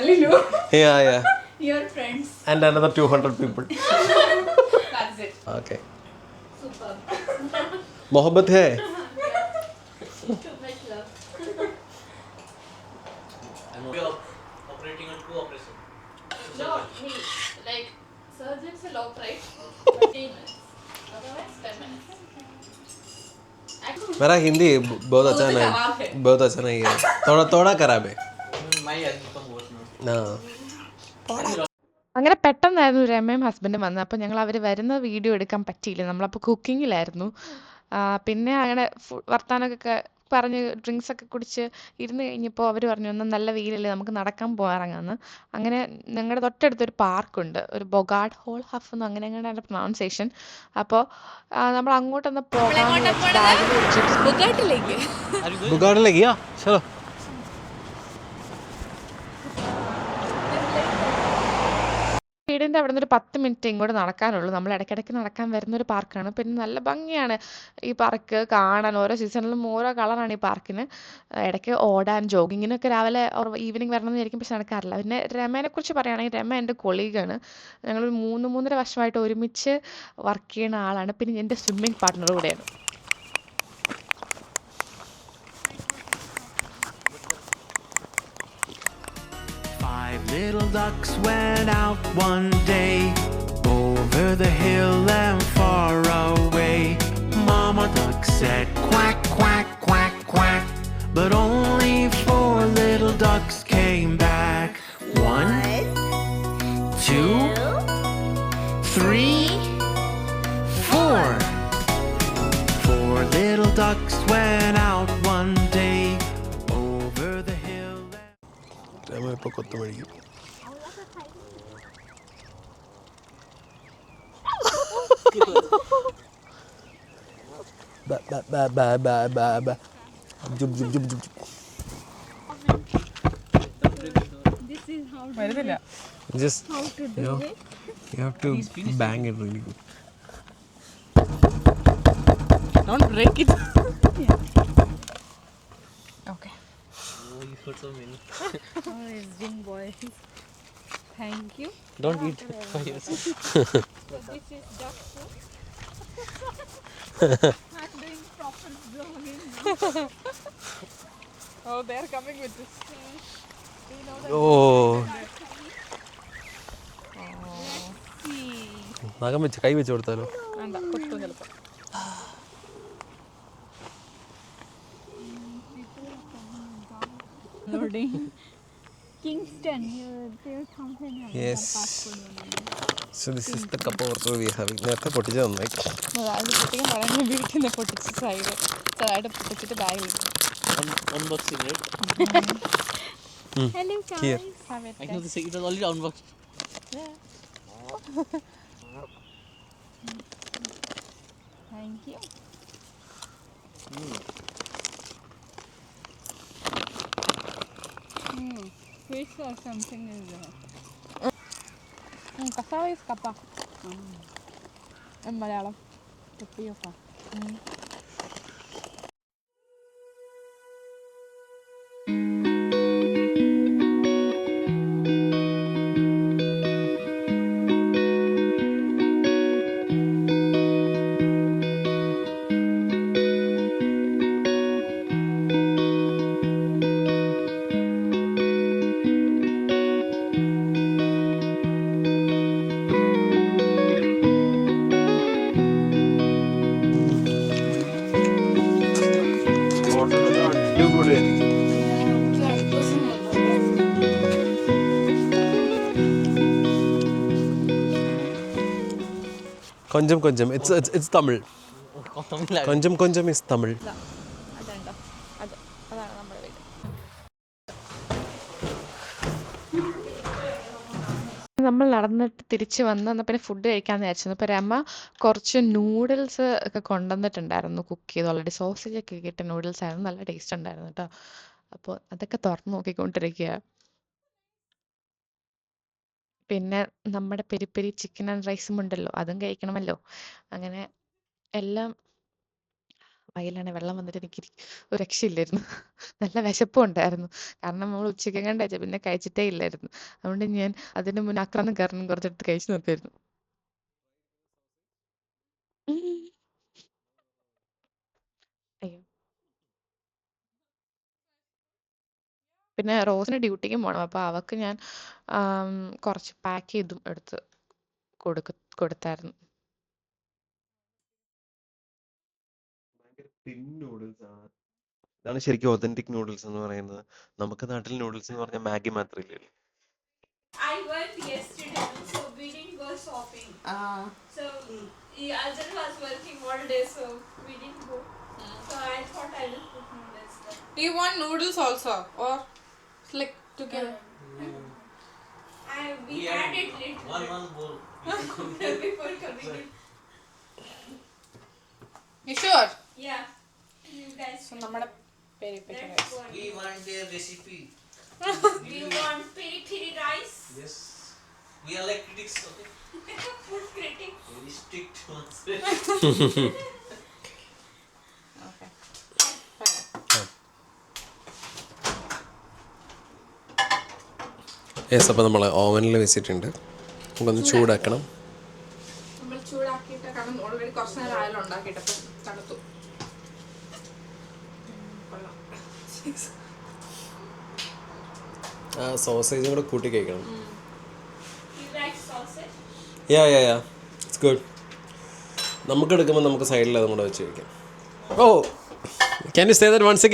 Lulu. Yeah, yeah. Your friends. And another 200 people. That's it. Okay. Superb. मोहब्बत है Too much love. And operating on two operations. No, he like surgeons will operate 15 minutes. Otherwise 10 minutes. मेरा हिंदी बहुत अच्छा नहीं बहुत अच्छा नहीं है थोड़ा थोड़ा खराब है അങ്ങനെ പെട്ടെന്നായിരുന്നു രമയും ഹസ്ബൻഡും വന്നത്. അപ്പോൾ ഞങ്ങൾ അവർ വരുന്ന വീഡിയോ എടുക്കാൻ പറ്റിയില്ല. നമ്മളപ്പോൾ കുക്കിങ്ങിലായിരുന്നു പിന്നെ അങ്ങനെ വർത്താനൊക്കെ പറഞ്ഞ് ഡ്രിങ്ക്സ് ഒക്കെ കുടിച്ച് ഇരുന്ന് കഴിഞ്ഞപ്പോൾ അവർ പറഞ്ഞു ഒന്ന് നല്ല വെയിലല്ലേ നമുക്ക് നടക്കാൻ പോകാറങ്ങാന്ന് അങ്ങനെ ഞങ്ങളുടെ തൊട്ടടുത്തൊരു പാർക്കുണ്ട്. ഒരു ബൊഗാഡ് ഹോൾ ഹഫ് എന്ന് അങ്ങനെ അങ്ങനെ അതിന്റെ പ്രൊണൗൺസിയേഷൻ അപ്പോൾ നമ്മൾ അങ്ങോട്ടൊന്ന് പോകാൻ വീടിന്റെ അവിടെ നിന്ന് ഒരു പത്ത് മിനിറ്റ് ഇങ്ങോട്ട് നടക്കാനുള്ളൂ. നമ്മൾ ഇടയ്ക്കിടയ്ക്ക് നടക്കാൻ വരുന്ന ഒരു പാർക്കാണ്. പിന്നെ നല്ല ഭംഗിയാണ് ഈ പാർക്ക് കാണാൻ. ഓരോ സീസണിലും ഓരോ കളറാണ് ഈ പാർക്കിന്. ഇടയ്ക്ക് ഓടാൻ ജോഗിങ്ങിനൊക്കെ രാവിലെ ഈവനിങ് വരണം എന്ന് വിചാരിക്കും പക്ഷെ നടക്കാറില്ല. പിന്നെ രമേനെ കുറിച്ച് പറയുകയാണെങ്കിൽ രമ എന്റെ കൊളീഗാണ്. ഞങ്ങൾ മൂന്ന് മൂന്നര വർഷമായിട്ട് ഒരുമിച്ച് വർക്ക് ചെയ്യുന്ന ആളാണ്. പിന്നെ എന്റെ സ്വിമ്മിങ് പാർട്ട്ണർ കൂടെയാണ്. Ducks went out one day over the hill and far away. Mama duck said Ba, ba, ba, ba, ba, ba, ba. Jump, jump, jump, jump, jump. വരുന്നില്ല Just, you know, you have to bang it really good. Don't break it. yeah. Okay. Oh, you put so many. oh Amazing boy. Thank you. Don't eat for yourself. So this is duck food. I'm doing proper vlogging now. oh, they're coming with this. Oh. നഖം വെച്ച് കൈ വെച്ച് കൊടുത്താലോ വേണ്ട കൊത്തു ചിലപ്പോൾ Kingston, you, there's something Yes. So this is the the cup we we having നേരത്തെ പൊട്ടിച്ച് നന്നായി അത് പറയുന്നത് വീട്ടിൽ നിന്ന് പൊട്ടിച്ച് സൈഡ് ചെറുതായിട്ട് പൊട്ടിച്ചിട്ട് bag Un- unboxing, right? Hello, Here. guys. I know this. It was already unboxed. Thank you. Mm. Fish or something is there. Cassava is kappa. Mm. Is kappa Malayalam കപ്പിയൊക്കെ കൊഞ്ചം കൊഞ്ചം. ഇറ്റ്സ് ഇറ്റ്സ് തമിഴ് കൊഞ്ചം കൊഞ്ചം is Tamil നമ്മൾ നടന്നിട്ട് തിരിച്ച് വന്ന് എന്നാൽ പിന്നെ ഫുഡ് കഴിക്കാമെന്ന് വിചാരിച്ചു അപ്പോൾ രമ കുറച്ച് നൂഡിൽസ് ഒക്കെ കൊണ്ടുവന്നിട്ടുണ്ടായിരുന്നു കുക്ക് ചെയ്ത്. ഓൾറെഡി സോസേജ് ഒക്കെ ഇട്ട നൂഡിൽസ് ആയിരുന്നു. നല്ല ടേസ്റ്റ് ഉണ്ടായിരുന്നു കേട്ടോ. അപ്പോൾ അതൊക്കെ തുറന്ന് നോക്കിക്കൊണ്ടിരിക്കുക പിന്നെ നമ്മുടെ പെരി പെരി ചിക്കൻ ആൻഡ് റൈസും ഉണ്ടല്ലോ അതും കഴിക്കണമല്ലോ. അങ്ങനെ എല്ലാം വയലാണ് വെള്ളം വന്നിട്ട് എനിക്ക് ഒരു രക്ഷയില്ലായിരുന്നു. നല്ല വിശപ്പും ഉണ്ടായിരുന്നു. കാരണം നമ്മൾ ഉച്ചയ്ക്ക് കഴിച്ച പിന്നെ കഴിച്ചിട്ടേ ഇല്ലായിരുന്നു. അതുകൊണ്ട് ഞാൻ അതിന് മുന്നേ ആക്രാന്തം കാരണം കുറച്ചെടുത്ത് കഴിച്ചു നോക്കായിരുന്നു ഉം. അയ്യോ പിന്നെ റോസിന് ഡ്യൂട്ടിക്കും പോകണം അപ്പോൾ അവൾക്ക് ഞാൻ കുറച്ച് പാക്ക് ചെയ്തും എടുത്ത് കൊടുക്ക കൊടുത്തായിരുന്നു. ഇതാണ് ശരിക്കും ഒതന്റിക് നൂഡിൽസ് എന്ന് പറയുന്നത്. നമുക്ക് നാട്ടിൽ നൂഡിൽസ് എന്ന് പറഞ്ഞാൽ മാഗി മാത്രമേ ഇല്ലേ like together? I we had it little One bit one bowl. before coming. in. You sure? Yeah, you guys. So നമ്മുടെ peri peri That's rice. what. We want their recipe. Do you want peri peri rice? Yes. We are like critics, okay? Food critic. Very strict ones. Yes അപ്പോൾ നമ്മൾ ഓവനിൽ വെച്ചിട്ടുണ്ട്. നമുക്കൊന്ന് ചൂടാക്കണം. ആ സോസേജും കൂടെ കൂട്ടി കഴിക്കണം. യാ യാ യാ ഇറ്റ്സ് ഗുഡ് നമുക്ക് എടുക്കുമ്പോൾ നമുക്ക് സൈഡിൽ അതും കൂടെ വെച്ച് കഴിക്കാം. ഓ can you say that once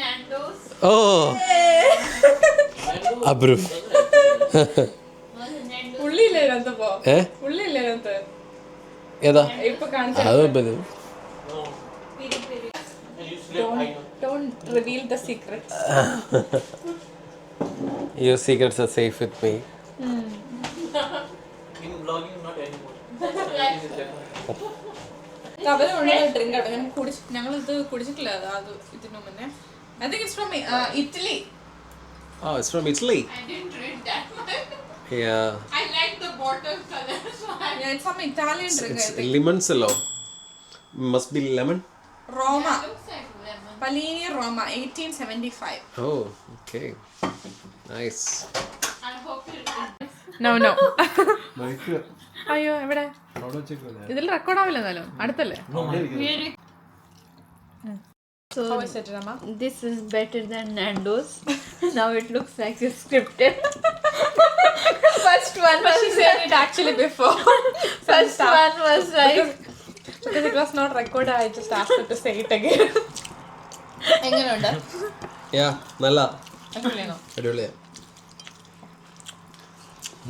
Nando's. Oh പോ ഏ? ഏതാ? അത് your secrets are safe with me drink ആണ് കുടിച്ച് ഞങ്ങൾ ഇത് കുടിച്ചിട്ടില്ല. അത് അത് ഇതിനു മുന്നേ. I think it's from Italy Oh, it's from Italy. I didn't read that one. Yeah. I like the bottle color, so I it's from Italian drink It's lemon Must be lemon. Roma. looks like lemon. Palini Roma, 1875. Oh, okay. Nice. I hope you no no അയ്യോ എവിടെ ഇതിൽ record ആവില്ല എന്നാലും അടുത്തല്ലേ So How is it, Rama? this is better than Nando's. now it looks like it's scripted. First one was She said it actually before. first one was like Because it was not recorded, I just asked her to say it again. എങ്ങനെയുണ്ട് Yeah, നല്ല അടിപൊളിയാണോ അടിപൊളിയാ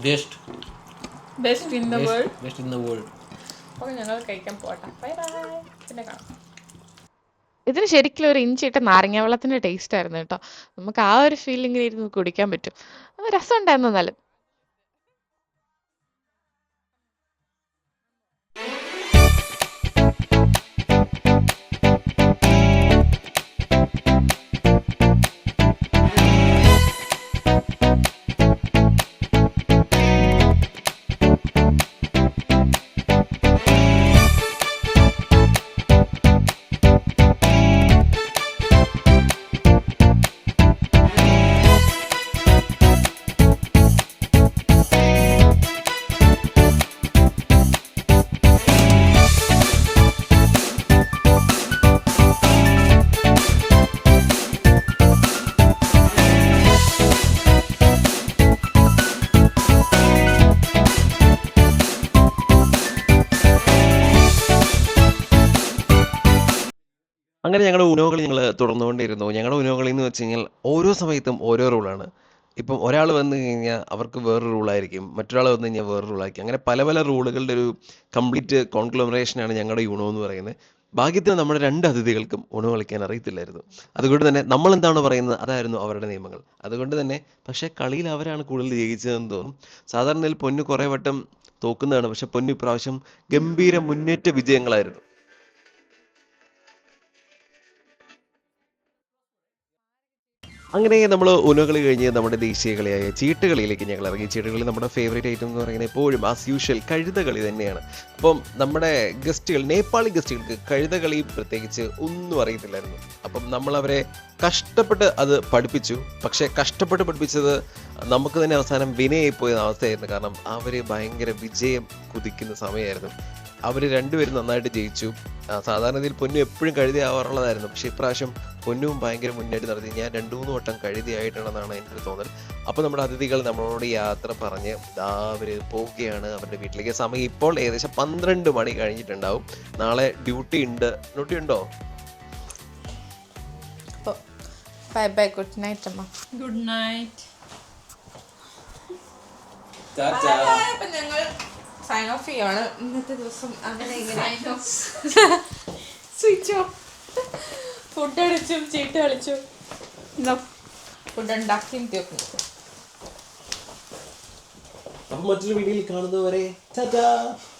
Best. Best in the world Best in the world. അപ്പോൾ ഞങ്ങൾ കഴിക്കാൻ പോട്ടെ bye bye പിന്നെ കാണാം ഇതിന് ശരിക്കും ഒരു ഇഞ്ചിട്ട നാരങ്ങ വെള്ളത്തിന്റെ ടേസ്റ്റ് ആയിരുന്നു കേട്ടോ. നമുക്ക് ആ ഒരു ഫീലിങ്ങിൽ ഇരുന്ന് കുടിക്കാൻ പറ്റും. അത് രസമുണ്ടായിരുന്നു എന്നാലും. അങ്ങനെ ഞങ്ങളുടെ ഉനോകളി ഞങ്ങൾ തുടർന്നുകൊണ്ടിരുന്നു. ഞങ്ങളുടെ ഉനോകളി എന്ന് വെച്ച് കഴിഞ്ഞാൽ ഓരോ സമയത്തും ഓരോ റൂളാണ് ഇപ്പം ഒരാൾ വന്നു കഴിഞ്ഞാൽ അവർക്ക് വേറൊരു റൂളായിരിക്കും മറ്റൊരാൾ വന്നു കഴിഞ്ഞാൽ വേറൊരു റൂളായിരിക്കും അങ്ങനെ പല പല റൂളുകളുടെ ഒരു കംപ്ലീറ്റ് കോൺക്ലമറേഷനാണ് ഞങ്ങളുടെ യൂണോ എന്ന് പറയുന്നത്. ഭാഗ്യത്തിന് നമ്മുടെ രണ്ട് അതിഥികൾക്കും ഉണോ കളിക്കാൻ അറിയത്തില്ലായിരുന്നു. അതുകൊണ്ട് തന്നെ നമ്മൾ എന്താണ് പറയുന്നത്? അതായിരുന്നു അവരുടെ നിയമങ്ങൾ. അതുകൊണ്ട് തന്നെ പക്ഷേ കളിയിൽ അവരാണ് കൂടുതൽ ജയിച്ചതെന്ന് തോന്നും. സാധാരണയിൽ പൊന്നു കുറേ വട്ടം തോക്കുന്നതാണ്. പക്ഷെ പൊന്നു ഇപ്രാവശ്യം ഗംഭീര മുന്നേറ്റ വിജയങ്ങളായിരുന്നു. അങ്ങനെ നമ്മൾ ഉനകളി കഴിഞ്ഞ് നമ്മുടെ ദേശീയ കളിയായ ചീട്ടുകളിയിലേക്ക് ഞങ്ങൾ ഇറങ്ങി. ചീട്ടുകളി നമ്മുടെ ഫേവറേറ്റ് ഐറ്റം എന്ന് പറയുന്നത് എപ്പോഴും ആസ് യൂഷ്വൽ കഴുതകളി തന്നെയാണ്. അപ്പം നമ്മുടെ ഗസ്റ്റുകൾ നേപ്പാളി ഗസ്റ്റുകൾക്ക് കഴുതകളി പ്രത്യേകിച്ച് ഒന്നും അറിയത്തില്ലായിരുന്നു. അപ്പം നമ്മൾ അവരെ കഷ്ടപ്പെട്ട് അത് പഠിപ്പിച്ചു. പക്ഷേ കഷ്ടപ്പെട്ട് പഠിപ്പിച്ചത് നമുക്ക് തന്നെ അവസാനം വിനയായി പോയ അവസ്ഥയായിരുന്നു. കാരണം അവർ ഭയങ്കര വിജയം കുതിക്കുന്ന സമയമായിരുന്നു. അവർ രണ്ടുപേരും നന്നായിട്ട് ജയിച്ചു. സാധാരണ ഇതിൽ പൊന്നു എപ്പോഴും കഴുതി ആവാറുള്ളതായിരുന്നു പക്ഷേ ഇപ്രാവശ്യം പൊന്നും ഭയങ്കര മുന്നേറ്റം നടത്തി. ഞാൻ രണ്ടു മൂന്ന് വട്ടം കഴുതിയായിട്ടുണ്ടെന്നാണ് എന്റെ ഒരു തോന്നൽ. അപ്പോൾ നമ്മുടെ അതിഥികൾ നമ്മളോട് യാത്ര പറഞ്ഞ് അവർ പോവുകയാണ് അവരുടെ വീട്ടിലേക്ക്. സമയം ഇപ്പോൾ ഏകദേശം പന്ത്രണ്ട് മണി കഴിഞ്ഞിട്ടുണ്ടാവും. നാളെ ഡ്യൂട്ടി ഉണ്ട്. ഡ്യൂട്ടി ഉണ്ടോ? ബൈ ബൈ ഗുഡ് നൈറ്റ് അമ്മ. Good night. ഞങ്ങൾ സൈൻ ഓഫ് ചെയ്യാണ്. ഇന്നത്തെ ദിവസം അങ്ങനെ ഇങ്ങനെ. സ്വിച്ച് ഓഫ് ഫുഡ് അടിച്ചും ചീട്ട് കളിച്ചും. ഫുഡ് ഉണ്ടാക്കിയും തീർന്നു അപ്പോൾ മറ്റൊരു വീഡിയോയിൽ കാണുന്നവരെ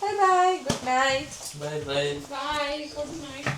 bye bye good night bye bye bye good night.